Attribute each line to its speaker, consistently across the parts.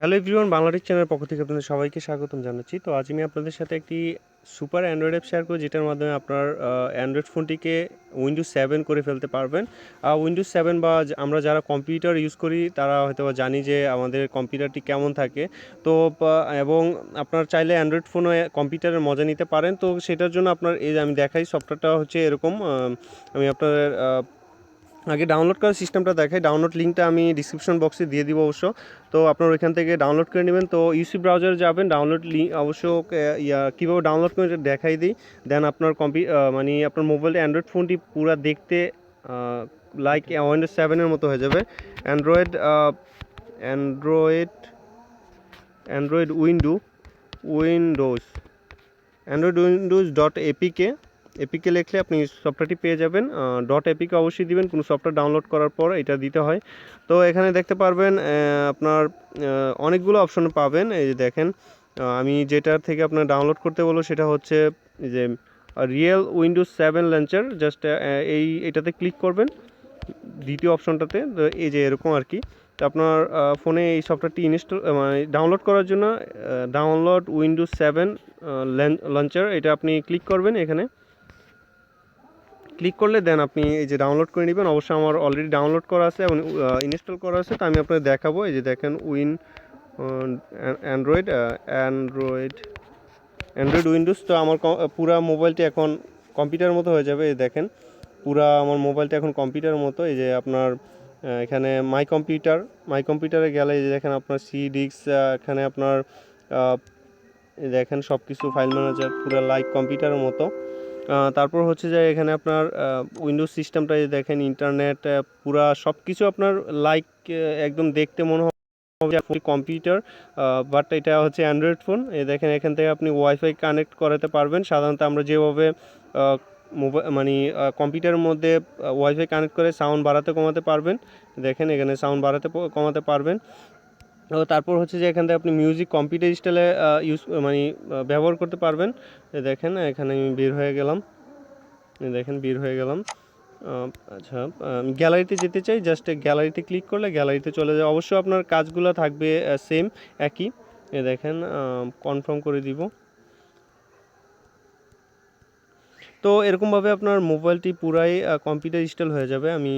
Speaker 1: Hello everyone Bangladesh চ্যানেলের পক্ষ থেকে আপনাদের সবাইকে স্বাগতম জানাচ্ছি। তো আজ আমি আপনাদের সাথে একটি সুপার অ্যান্ড্রয়েড অ্যাপ শেয়ার করি যেটার মাধ্যমে আপনার অ্যান্ড্রয়েড ফোনটিকে উইন্ডোজ সেভেন করে ফেলতে পারবেন। আর উইন্ডোজ সেভেন বা আমরা যারা কম্পিউটার ইউজ করি তারা হয়তো জানি যে আমাদের কম্পিউটারটি কেমন থাকে। তো এবং আপনার চাইলে অ্যান্ড্রয়েড ফোনে কম্পিউটারের মজা নিতে পারেন। তো সেটার জন্য আপনার এই আমি দেখাই সফটওয়্যারটা হচ্ছে এরকম আমি আপনাদের আহ, আগে ডাউনলোড করার সিস্টেমটা দেখাই। ডাউনলোড লিঙ্কটা আমি ডিসক্রিপশন বক্সে দিয়ে দিব অবশ্য। তো আপনার ওইখান থেকে ডাউনলোড করে নেবেন। তো ইউসি ব্রাউজারে যাবেন ডাউনলোড লিঙ্ক অবশ্য ইয়া কীভাবে ডাউনলোড করে দেখাই দিই। দেন আপনার কম্পি মানে আপনার মোবাইল অ্যান্ড্রয়েড ফোনটি পুরো দেখতে লাইক উইন্ডোজ সেভেনের মতো হয়ে যাবে। Android Android Android window Windows Android Windows dot APK APK লিখলে আপনি সফটওয়্যারটি পেয়ে যাবেন। ডট এপিকে অবশ্যই দিবেন। কোনো সফটওয়্যার ডাউনলোড করার পর এটা দিতে হয়। তো এখানে দেখতে পারবেন আপনার অনেকগুলো অপশন পাবেন। এই যে দেখেন আমি যেটার থেকে আপনার ডাউনলোড করতে বলব সেটা হচ্ছে যে real Windows seven launcher just এই, এটাতে ক্লিক করবেন। দ্বিতীয় অপশনটাতে তো এই যে এরকম আর কি। তো আপনার ফোনে এই সফটওয়্যারটি ইনস্টল মানে ডাউনলোড করার জন্য ডাউনলোড উইন্ডোজ সেভেন লঞ্চার এটা আপনি ক্লিক করবেন এখানে। ক্লিক করলে দেন আপনি এই যে ডাউনলোড করে নেবেন। অবশ্যই আমার অলরেডি ডাউনলোড করা আছে এবং ইনস্টল করা আছে। তো আমি আপনাদের দেখাবো। এই যে দেখেন, win Android Android Android Windows. তো আমার পুরা মোবাইলটি এখন কম্পিউটারের মতো হয়ে যাবে। এই দেখেন, পুরা আমার মোবাইলটা এখন কম্পিউটারের মতো। এই যে আপনার এখানে মাই কম্পিউটার মাই কম্পিউটারে গেলে এই যে দেখেন আপনার সি ডিক্স এখানে আপনার দেখেন সব কিছু ফাইল ম্যানেজার পুরো লাইক কম্পিউটারের মতো। তারপর হচ্ছে যে এখানে আপনার উইন্ডোজ সিস্টেমটা দেখেন ইন্টারনেট পুরা সব কিছু আপনার লাইক একদম দেখতে মনে হবে কম্পিউটার বাট এটা হচ্ছে অ্যান্ড্রয়েড ফোন এই দেখেন, এখান থেকে আপনি ওয়াইফাই কানেক্ট করাতে পারবেন। সাধারণত আমরা যেভাবে মোবাইল মানে কম্পিউটারের মধ্যে ওয়াইফাই কানেক্ট করে সাউন্ড বাড়াতে কমাতে পারবেন। দেখেন, এখানে সাউন্ড বাড়াতে কমাতে পারবেন। তারপর হচ্ছে যে এখান থেকে আপনি মিউজিক কম্পিউটার স্টাইলে ইউজ মানে ব্যবহার করতে পারবেন। দেখেন, এখানে আমি বের হয়ে গেলাম। দেখেন, বের হয়ে গেলাম। আচ্ছা আমি গ্যালারিতে যেতে চাই। জাস্ট গ্যালারিতে ক্লিক করলে গ্যালারিতে চলে যায়। অবশ্যই আপনার কাজগুলো থাকবে সেম একই। দেখেন কনফার্ম করে দিব। তো এরকমভাবে আপনার মোবাইলটি পুরাই কম্পিউটার ইনস্টল হয়ে যাবে। আমি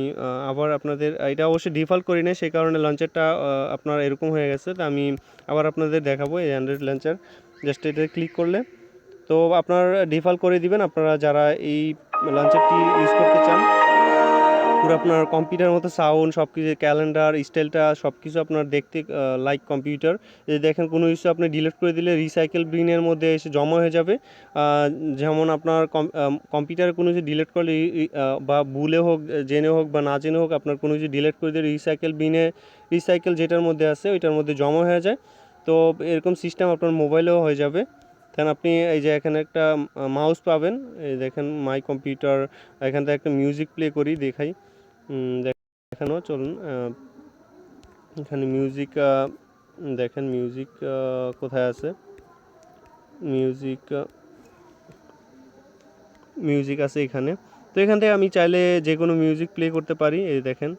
Speaker 1: আবার আপনাদের, এটা অবশ্যই ডিফল্ট করি না সেই কারণে লঞ্চারটা আপনার এরকম হয়ে গেছে। তো আমি আবার আপনাদের দেখাবো এই অ্যান্ড্রয়েড লঞ্চার জাস্ট এটা ক্লিক করলে। তো আপনার ডিফল্ট করে দিবেন। আপনারা যারা এই লঞ্চারটি ইউজ করতে চান পুরো আপনার কম্পিউটার মতো সাউন্ড সব কিছু ক্যালেন্ডার স্টাইলটা সব কিছু আপনার দেখতে লাইক কম্পিউটার এই দেখেন কোনো কিছু আপনি ডিলিট করে দিলে রিসাইকেল বিনের মধ্যে এসে জমা হয়ে যাবে। যেমন আপনার কম্পিউটারে কোনো কিছু ডিলিট করলে বা ভুলে হোক, জেনে হোক বা না জেনে হোক, আপনার কোনো কিছু ডিলিট করে দিলে রিসাইকেল বিনে রিসাইকেল যেটার মধ্যে আছে, ওইটার মধ্যে জমা হয়ে যায়। তো এরকম সিস্টেম আপনার মোবাইলেও হয়ে যাবে। দেন আপনি এই যে এখানে একটা মাউস পাবেন। এই দেখেন মাই কম্পিউটার এখান থেকে একটা মিউজিক প্লে করি, দেখাই। দেখানো, চলুন এখানে মিউজিক দেখেন মিউজিক কোথায় আছে? মিউজিক মিউজিক আছে এখানে। তো এখান থেকে আমি চাইলে যে কোনো মিউজিক প্লে করতে পারি। এই দেখেন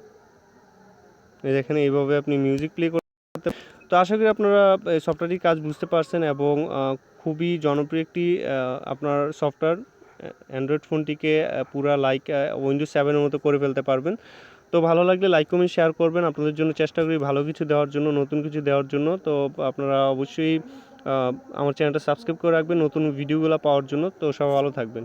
Speaker 1: এই দেখেন, এইভাবে আপনি মিউজিক প্লে করতে তো আশা করি আপনারা সফটওয়্যারটির কাজ বুঝতে পারছেন এবং খুবই জনপ্রিয় একটি আপনার সফটওয়্যার অ্যান্ড্রয়েড ফোনটিকে পুরা লাইক উইন্ডোজ সেভেনের মতো করে ফেলতে পারবেন। তো ভালো লাগলে লাইক কমেন্ট শেয়ার করবেন। আপনাদের জন্য চেষ্টা করি ভালো কিছু দেওয়ার জন্য, নতুন কিছু দেওয়ার জন্য। তো আপনারা অবশ্যই আমার চ্যানেলটা সাবস্ক্রাইব করে রাখবেন, নতুন ভিডিওগুলো পাওয়ার জন্য। তো সব ভালো থাকবেন।